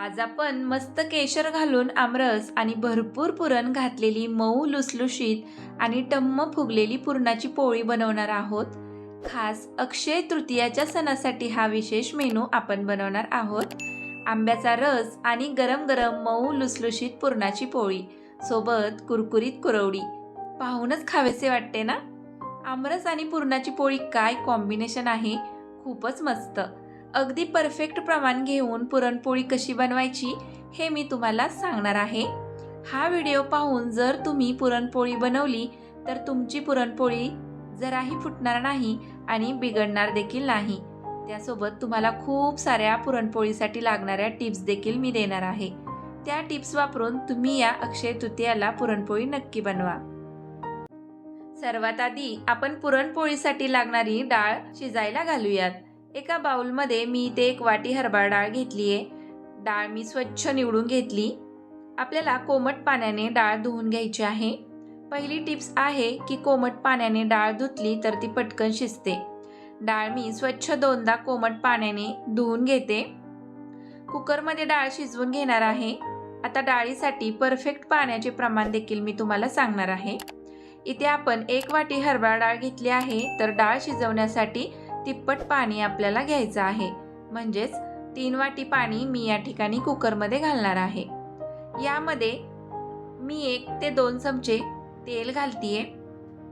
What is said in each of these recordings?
आज आपण मस्त केशर घालून आमरस आणि भरपूर पुरण घातलेली मऊ लुसलुशीत आणि टम्म फुगलेली पुरणाची पोळी बनवणार आहोत. खास अक्षय तृतीयाच्या सणासाठी हा विशेष मेनू आपण बनवणार आहोत. आंब्याचा रस आणि गरम गरम मऊ लुसलुशीत पुरणाची पोळी सोबत कुरकुरीत कुरवडी. पाहूनच खावेसे वाटते ना? आमरस आणि पुरणाची पोळी काय कॉम्बिनेशन आहे? खूपच मस्त. अगदी परफेक्ट प्रमाण घेऊन पुरणपोळी कशी बनवायची हे मी तुम्हाला सांगणार आहे. हा व्हिडिओ पाहून जर तुम्ही पुरणपोळी बनवली तर तुमची पुरणपोळी जराही फुटणार नाही आणि बिघडणार देखील नाही. त्यासोबत तुम्हाला खूप साऱ्या पुरणपोळीसाठी लागणाऱ्या टिप्स देखील मी देणार आहे. त्या टिप्स वापरून तुम्ही या अक्षय तृतीयाला पुरणपोळी नक्की बनवा. सर्वात आधी आपण पुरणपोळीसाठी लागणारी डाळ शिजायला घालूयात. एका बाउलमध्ये मी इथे एक वाटी हरभरा डाळ घेतली आहे. डाळ मी स्वच्छ निवडून घेतली. आपल्याला कोमट पाण्याने डाळ धुवून घ्यायची आहे. पहिली टिप्स आहे की कोमट पाण्याने डाळ धुतली तर ती पटकन शिजते. डाळ मी स्वच्छ दोनदा कोमट पाण्याने धुवून घेते. कुकरमध्ये डाळ शिजवून घेणार आहे. आता डाळीसाठी परफेक्ट पाण्याचे प्रमाण देखील मी तुम्हाला सांगणार आहे. इथे आपण एक वाटी हरभरा डाळ घेतली आहे. तर डाळ शिजवण्यासाठी तिप्पट पाणी आपल्याला घ्यायचं आहे. म्हणजेच तीन वाटी पाणी मी या ठिकाणी कुकरमध्ये घालणार आहे. यामध्ये मी एक ते दोन चमचे तेल घालतीये.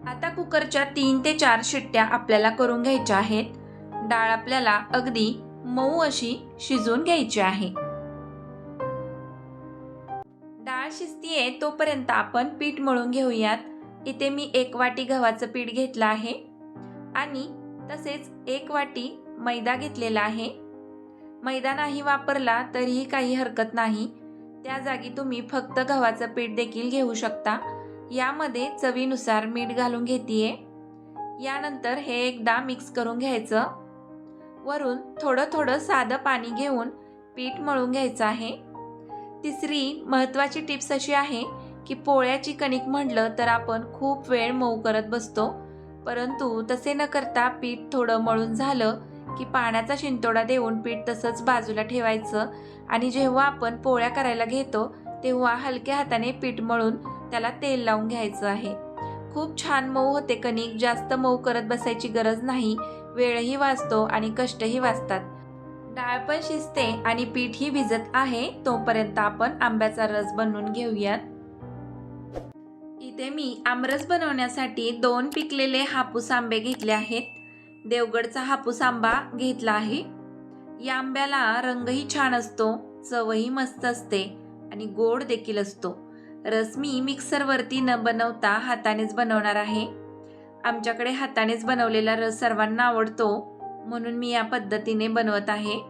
आता कुकरच्या तीन ते चार शिट्ट्या आपल्याला करून घ्यायच्या आहेत. डाळ आपल्याला अगदी मऊ अशी शिजवून घ्यायची आहे. डाळ शिजतीये तोपर्यंत आपण पीठ मळून घेऊयात. इथे मी एक वाटी गव्हाचं पीठ घेतलं आहे. आणि तसेच एक वाटी मैदा घेतलेला आहे. मैदा नाही वापरला तरीही काही हरकत नाही. त्या जागी तुम्ही फक्त गव्हाचं पीठ देखील घेऊ शकता. यामध्ये चवीनुसार मीठ घालून घेतीये. यानंतर हे एकदा मिक्स करून घ्यायचं. वरून थोडं थोडं साधं पाणी घेऊन पीठ मळून घ्यायचं आहे. तिसरी महत्त्वाची टिप्स अशी आहे की पोळ्याची कणिक म्हटलं तर आपण खूप वेळ मऊ करत बसतो. परंतु तसे न करता पीठ थोडं मळून झालं की पाण्याचा शिंतोडा देऊन पीठ तसंच बाजूला ठेवायचं आणि जेव्हा आपण पोळ्या करायला घेतो तेव्हा हलक्या हाताने पीठ मळून त्याला तेल लावून घ्यायचं आहे. खूप छान मऊ होते कणिक जास्त मऊ करत बसायची गरज नाही वेळही वाचतो आणि कष्टही वाचतात. डाळ पण शिजते आणि पीठही भिजत आहे तोपर्यंत आपण आंब्याचा रस बनवून घेऊयात. इथे मी आमरस बनवण्यासाठी दोन पिकलेले हापूस आंबे घेतले आहेत. देवगडचा हापूस आंबा घेतला आहे. या आंब्याला रंगही छान असतो चवही मस्त असते आणि गोड देखील असतो. रस मी मिक्सरवरती न बनवता हातानेच बनवणार आहे. आमच्याकडे हातानेच बनवलेला रस सर्वांना आवडतो म्हणून मी या पद्धतीने बनवत आहे.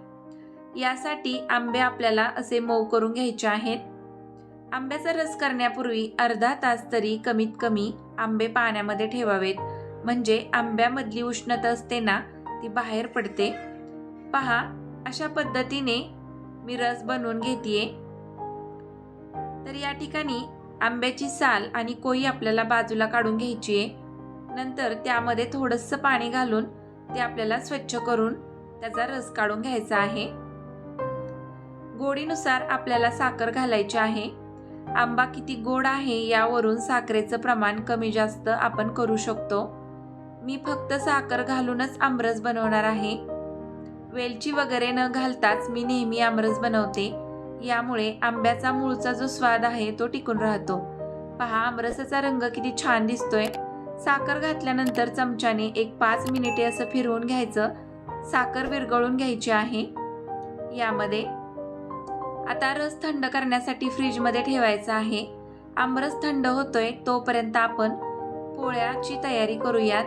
यासाठी आंबे आपल्याला असे मऊ करून घ्यायचे आहेत. आंब्याचा रस करण्यापूर्वी अर्धा तास तरी कमीत कमी आंबे पाण्यामध्ये ठेवावेत. म्हणजे आंब्यामधली उष्णता असते ना ती बाहेर पडते. पहा अशा पद्धतीने मी रस बनवून घेते तर या ठिकाणी आंब्याची साल आणि कोई आपल्याला बाजूला काढून घ्यायची आहे नंतर त्यामध्ये थोडंसं पाणी घालून ते आपल्याला स्वच्छ करून त्याचा रस काढून घ्यायचा आहे. गोडीनुसार आपल्याला साखर घालायची आहे. आंबा किती गोड आहे यावरून साखरेचं प्रमाण कमी जास्त आपण करू शकतो. मी फक्त साखर घालूनच आमरस बनवणार आहे. वेलची वगैरे न घालताच मी नेहमी आमरस बनवते. यामुळे आंब्याचा मूळचा जो स्वाद आहे तो टिकून राहतो. पहा आमरसाचा रंग किती छान दिसतोय. साखर घातल्यानंतर चमच्याने एक पाच मिनिटे असं फिरवून घ्यायचं. साखर विरघळून घ्यायची आहे. यामध्ये आता रस थंड करण्यासाठी फ्रीजमध्ये ठेवायचा आहे. आमरस थंड होतोय तोपर्यंत आपण पोळ्याची तयारी करूयात.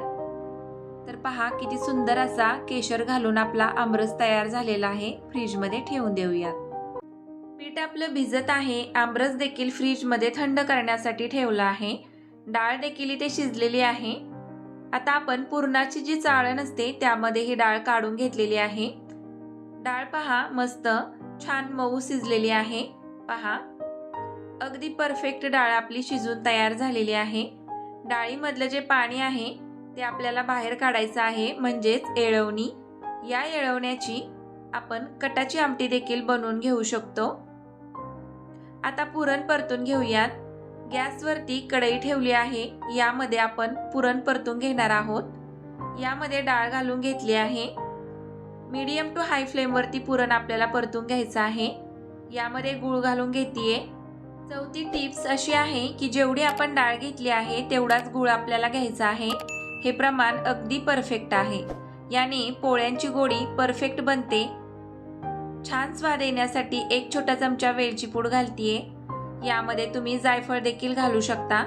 तर पहा किती सुंदर असा केशर घालून आपला आमरस तयार झालेला आहे. फ्रीजमध्ये ठेवून देऊयात. पीठ आपलं भिजत आहे. आमरस देखील फ्रीजमध्ये थंड करण्यासाठी ठेवलं आहे. डाळ देखील इथे शिजलेली आहे. आता आपण पुरणाची जी चाळण असते त्यामध्ये ही डाळ काढून घेतलेली आहे. डाळ पहा मस्त. छान मऊ शिजलेली आहे. पहा. अगदी परफेक्ट डाळ आपली शिजून तयार झालेली आहे. डाळीमधलं जे पाणी आहे ते आपल्याला बाहेर काढायचं आहे म्हणजेच येळवणी. या येळवण्याची आपण कटाची आमटी देखील बनवून घेऊ शकतो. आता पुरण परतून घेऊयात. गॅसवरती कढई ठेवली आहे. यामध्ये आपण पुरण परतून घेणार आहोत. यामध्ये डाळ घालून घेतली आहे. मीडियम टू हाय फ्लेमवरती पुरण आपल्याला परतून घ्यायचं आहे. यामध्ये गूळ घालून घेते चौथी टिप्स अशी आहे की जेवढी आपण डाळ घेतली आहे तेवढाच गूळ आपल्याला घ्यायचा आहे. हे प्रमाण अगदी परफेक्ट आहे. याने पोळ्यांची गोडी परफेक्ट बनते. छान स्वाद येण्यासाठी एक छोटा चमचा वेलची पूड घालतीये. यामध्ये तुम्ही जायफळ देखील घालू शकता.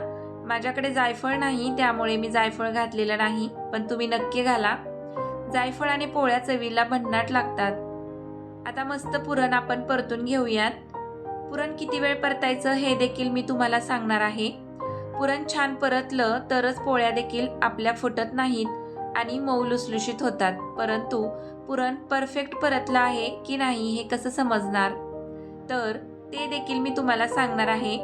माझ्याकडे जायफळ नाही त्यामुळे मी जायफळ घातलेलं नाही पण तुम्ही नक्की घाला. जायफळ आणि पोळ्या चवीला भन्नाट लागतात. आता मस्त पुरण आपण परतून घेऊयात. पुरण किती वेळ परतायचं हे देखील मी तुम्हाला सांगणार आहे. पुरण छान परतलं तरच पोळ्या देखील आपल्या फुटत नाहीत आणि मऊ लुसलुशीत होतात. परंतु पुरण परफेक्ट परतलं आहे की नाही हे कसं समजणार? तर ते देखील मी तुम्हाला सांगणार आहे.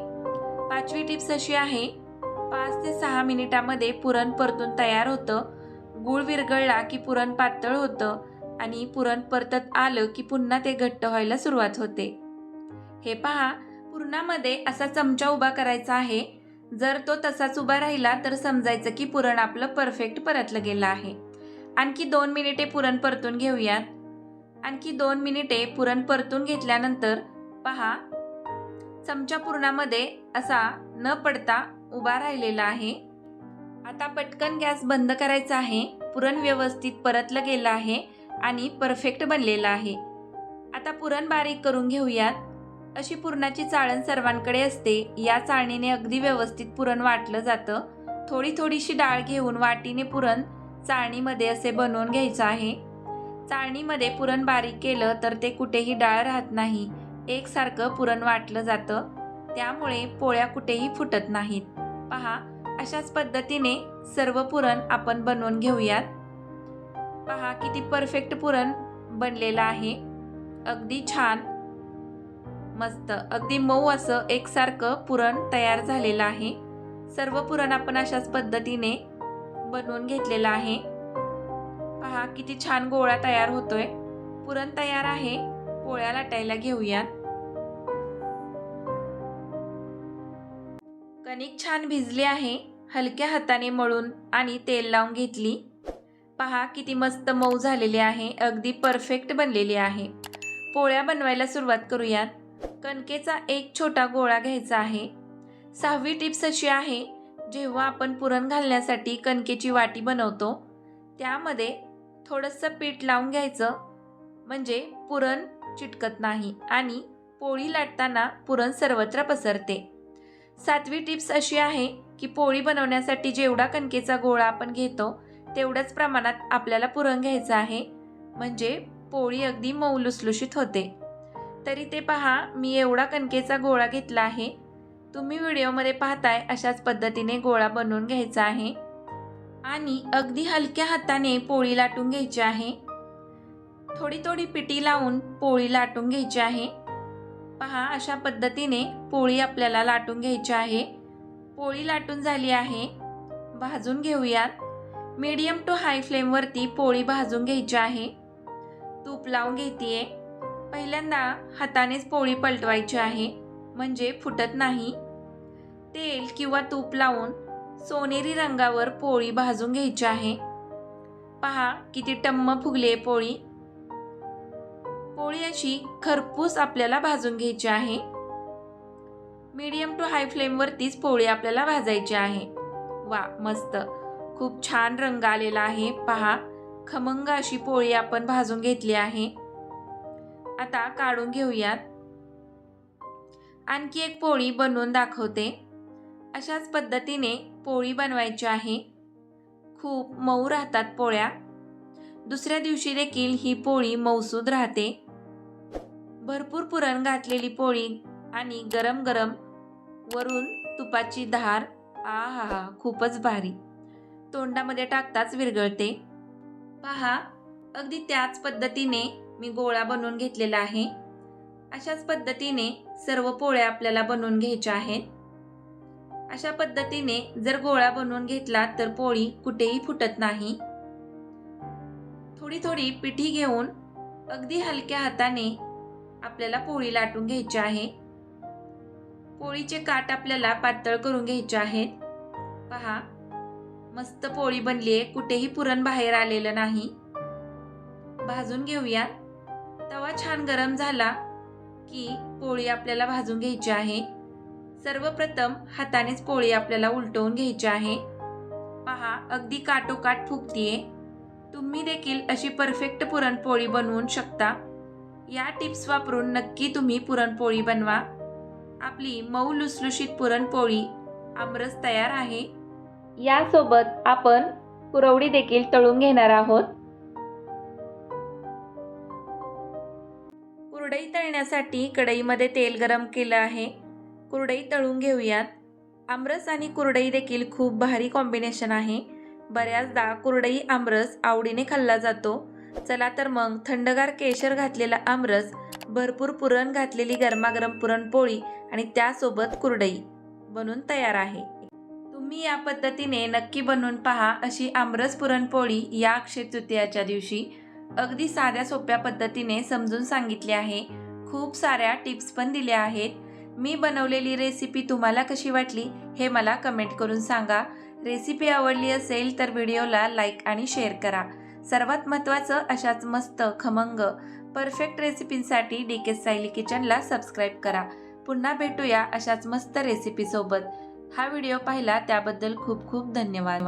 पाचवी टिप्स अशी आहे पाच ते सहा मिनिटामध्ये पुरण परतून तयार होतं. गूळ विरघळला की पुरण पातळ होतं आणि पुरण परतत आलं की पुन्हा ते घट्ट व्हायला सुरुवात होते. हे पहा पुरणामध्ये असा चमचा उभा करायचा आहे. जर तो तसाच उभा राहिला तर समजायचं की पुरण आपलं परफेक्ट परतलं गेलं आहे. आणखी दोन मिनिटे पुरण परतून घेऊयात. आणखी दोन मिनिटे पुरण परतून घेतल्यानंतर पहा चमचा पुरणामध्ये असा न पडता उभा राहिलेला आहे. आता पटकन गॅस बंद करायचा आहे पुरण व्यवस्थित परतलं गेलं आहे आणि परफेक्ट बनलेलं आहे. आता पुरण बारीक करून घेऊयात. अशी पुरणाची चाळण सर्वांकडे असते या चाळणीने अगदी व्यवस्थित पुरण वाटलं जातं. थोडी थोडीशी डाळ घेऊन वाटीने पुरण चाळणीमध्ये असे बनवून घ्यायचं आहे. चाळणीमध्ये पुरण बारीक केलं तर ते कुठेही डाळ राहत नाही एकसारखं पुरण वाटलं जातं. त्यामुळे पोळ्या कुठेही फुटत नाहीत. पहा अशाच पद्धतीने सर्व पुरण आपण बनवून घेऊयात. पहा किती परफेक्ट पुरण बनलेलं आहे. अगदी छान. मस्त. अगदी मऊ असं एकसारखं पुरण तयार झालेलं आहे. सर्व पुरण आपण अशाच पद्धतीने बनवून घेतलेलं आहे. पहा किती छान गोळा तयार होतोय. पुरण तयार आहे. पोळ्या लाटायला घेऊयात. कणिक छान भिजली आहे. हलक्या हाताने मळून आणि तेल लावून घेतली. पहा किती मस्त मऊ झालेली आहे. अगदी परफेक्ट बनलेली आहे. पोळ्या बनवायला सुरुवात करूयात. कणकेचा एक छोटा गोळा घ्यायचा आहे. सहावी टिप्स अशी आहे जेव्हा आपण पुरण घालण्यासाठी कणकेची वाटी बनवतो त्यामध्ये थोडंसं पीठ लावून घ्यायचं. म्हणजे पुरण चिटकत नाही आणि पोळी लाटताना पुरण सर्वत्र पसरते. सातवी टिप्स अशी आहे की पोळी बनवण्यासाठी जेवढा कणकेचा गोळा आपण घेतो तेवढ्याच प्रमाणात आपल्याला पुरण घ्यायचं आहे. म्हणजे पोळी अगदी मऊ लुसलुशीत होते. तरी ते पहा मी एवढा कणकेचा गोळा घेतला आहे. तुम्ही व्हिडिओमध्ये पाहताय अशाच पद्धतीने गोळा बनवून घ्यायचा आहे. आणि अगदी हलक्या हाताने पोळी लाटून घ्यायची आहे. थोडी थोडी पिटी लावून पोळी लाटून घ्यायची आहे. पहा अशा पद्धतीने पोळी आपल्याला लाटून घ्यायची आहे. पोळी लाटून झाली आहे. भाजून घेऊयात. मीडियम टू हाय फ्लेमवरती पोळी भाजून घ्यायची आहे. तूप लावून घेते पहिल्यांदा हातानेच पोळी पलटवायची आहे. म्हणजे फुटत नाही. तेल किंवा तूप लावून सोनेरी रंगावर पोळी भाजून घ्यायची आहे. पहा किती टम्म फुगली आहे पोळी. पोळी अशी खरपूस आपल्याला भाजून घ्यायची आहे. मीडियम टू हाय फ्लेमवरतीच पोळी आपल्याला भाजायची आहे. वा मस्त. खूप छान रंग आलेला आहे. पहा खमंग अशी पोळी आपण भाजून घेतली आहे. आता काढून घेऊयात. आणखी एक पोळी बनवून दाखवते. अशाच पद्धतीने पोळी बनवायची आहे. खूप मऊ राहतात पोळ्या. दुसऱ्या दिवशी देखील ही पोळी मौसूद राहते. भरपूर पुरण घातलेली पोळी आणि गरम गरम वरून तुपाची धार. आ हा हा खूपच भारी. तोंडामध्ये टाकताच विरगळते. पहा अगदी त्याच पद्धतीने मी गोळा बनवून घेतलेला आहे. अशाच पद्धतीने सर्व पोळ्या आपल्याला बनवून घ्यायच्या आहेत. अशा पद्धतीने जर गोळा बनवून घेतला तर पोळी कुठेही फुटत नाही. थोडी थोडी पिठी घेऊन अगदी हलक्या हाताने आपल्याला पोळी लाटून घ्यायची आहे. पोळीचे काट आपल्याला पातळ करून घ्यायचे आहेत. पहा मस्त पोळी बनली आहे. कुठेही पुरण बाहेर आलेलं नाही. भाजून घेऊया. तवा छान गरम झाला की पोळी आपल्याला भाजून घ्यायची आहे. सर्वप्रथम हातानेच पोळी आपल्याला उलटवून घ्यायची आहे. पहा अगदी काटोकाट फुगतीये. तुम्ही देखील अशी परफेक्ट पुरणपोळी बनवून शकता. या टिप्स वापरून नक्की तुम्ही पुरणपोळी बनवा. आपली मऊ लुसलुशीत पुरणपोळी आमरस तयार आहे. यासोबत आपण कुरवडी देखील तळून घेणार आहोत. कुरडई तळण्यासाठी कढईमध्ये तेल गरम केलं आहे. कुरडई तळून घेऊयात. आमरस आणि कुरडई देखील खूप भारी कॉम्बिनेशन आहे. बऱ्याचदा कुरडई आमरस आवडीने खाल्ला जातो. चला तर मग थंडगार केशर घातलेला आमरस भरपूर पुरण घातलेली गरमागरम पुरणपोळी आणि त्यासोबत कुरडई बनून तयार आहे. तुम्ही या पद्धतीने नक्की बनवून पहा अशी आमरस पुरणपोळी या अक्षय तृतीयाच्या दिवशी. अगदी साध्या सोप्या पद्धतीने समजून सांगितले आहे. खूप साऱ्या टिप्स पण दिल्या आहेत. मी बनवलेली रेसिपी तुम्हाला कशी वाटली हे मला कमेंट करून सांगा. रेसिपी आवडली असेल तर व्हिडिओला लाईक आणि शेअर करा. सर्वात महत्त्वाचं अशाच मस्त खमंग परफेक्ट रेसिपींसाठी डी के सायली किचनला सबस्क्राईब करा. पुन्हा भेटूया अशाच मस्त रेसिपीसोबत हा व्हिडिओ पाहिला त्याबद्दल खूप खूप धन्यवाद.